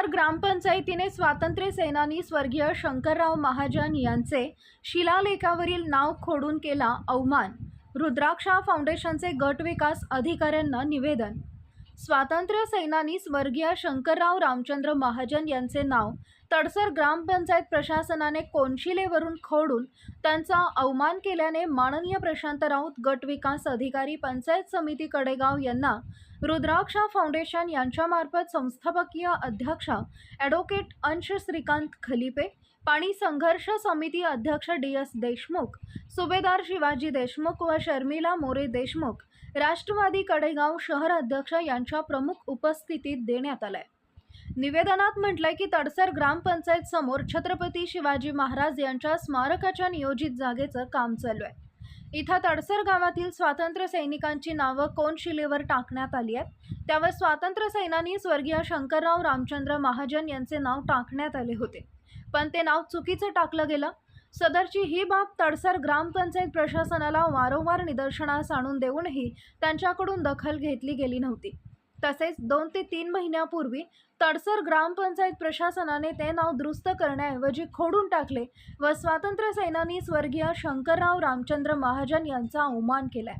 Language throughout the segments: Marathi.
तडसर ग्रामपंचायतीने स्वातंत्र्य सेनानी स्वर्गीय शंकरराव महाजन यांचे शिलालेखावरील नाव खोडून केला अवमान. रुद्राक्षा फाउंडेशनचे गट विकास अधिकाऱ्यांना निवेदन स्वातंत्र्य सेनानी स्वर्गीय शंकरराव रामचंद्र महाजन यांचे नाव. तडसर ग्रामपंचायत प्रशासनाने कोनशिलेवरून खोडून त्यांचा अवमान केल्याने माननीय प्रशांत राऊत गट विकास अधिकारी पंचायत समिती कडेगाव यांना रुद्राक्षा फाउंडेशन यांच्यामार्फत संस्थापकीय अध्यक्षा ॲडव्होकेट अंश श्रीकांत खलिपे पाणी संघर्ष समिती अध्यक्ष डी एस देशमुख सुभेदार शिवाजी देशमुख व शर्मिला मोरे देशमुख राष्ट्रवादी कडेगाव शहर अध्यक्ष यांच्या प्रमुख उपस्थितीत देण्यात आलाय. निवेदनात म्हटलंय की तडसर ग्रामपंचायत समोर छत्रपती शिवाजी महाराज यांच्या स्मारकाच्या नियोजित जागेचं काम चालू आहे. इथं तडसर गावातील स्वातंत्र्य सैनिकांची नावं कोनशिलेवर टाकण्यात आली आहेत? त्यावर स्वातंत्र्य सैनानी स्वर्गीय शंकरराव रामचंद्र महाजन यांचे नाव टाकण्यात आले होते. पण ते नाव चुकीचं टाकलं गेलं? सदरची ही बाब तडसर ग्रामपंचायत प्रशासनाला वारंवार निदर्शनास आणून देऊनही त्यांच्याकडून दखल घेतली गेली नव्हती. तसेच दोन ते तीन महिन्यापूर्वी तडसर ग्रामपंचायत प्रशासनाने ते नाव दुरुस्त करण्याऐवजी खोडून टाकले व स्वातंत्र्य सेनानी स्वर्गीय शंकरराव रामचंद्र महाजन यांचा अवमान केलाय.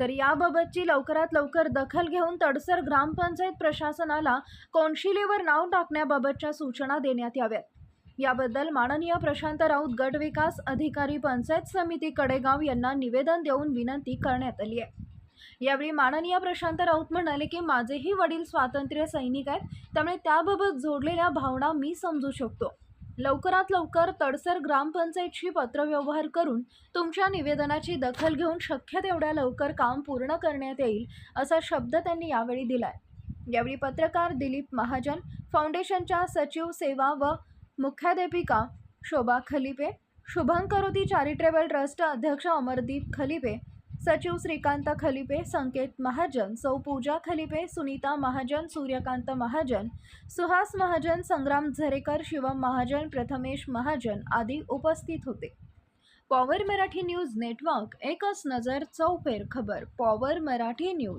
तर याबाबतची लवकरात लवकर दखल घेऊन तडसर ग्रामपंचायत प्रशासनाला कोनशिलेवर नाव टाकण्याबाबतच्या सूचना देण्यात याव्यात. याबद्दल माननीय प्रशांत राऊत गट विकास अधिकारी पंचायत समिती कडेगाव यांना निवेदन देऊन विनंती करण्यात आली आहे. यावेळी माननीय प्रशांत राऊत म्हणाले की माझेही वडील स्वातंत्र्य सैनिक आहेत त्यामुळे त्याबाबत जोडलेल्या भावना मी समजू शकतो. लवकरात लवकर तडसर ग्रामपंचायतशी पत्रव्यवहार करून तुमच्या निवेदनाची दखल घेऊन शक्य तेवढ्या लवकर काम पूर्ण करण्यात येईल असा शब्द त्यांनी यावेळी दिला आहे यावेळी पत्रकार दिलीप महाजन फाउंडेशनच्या सचिव सेवा व मुख्याध्यापिका शोभा खलिपे शुभंकरोती चॅरिटेबल ट्रस्ट अध्यक्ष अमरदीप खलिपे सचिव श्रीकांत खलिपे संकेत महाजन सौ पूजा खलिपे सुनीता महाजन सूर्यकांत महाजन सुहास महाजन संग्राम झरेकर शिवम महाजन प्रथमेश महाजन आदी उपस्थित होते. पॉवर मराठी न्यूज नेटवर्क एकच नजर चौफेर खबर पॉवर मराठी न्यूज.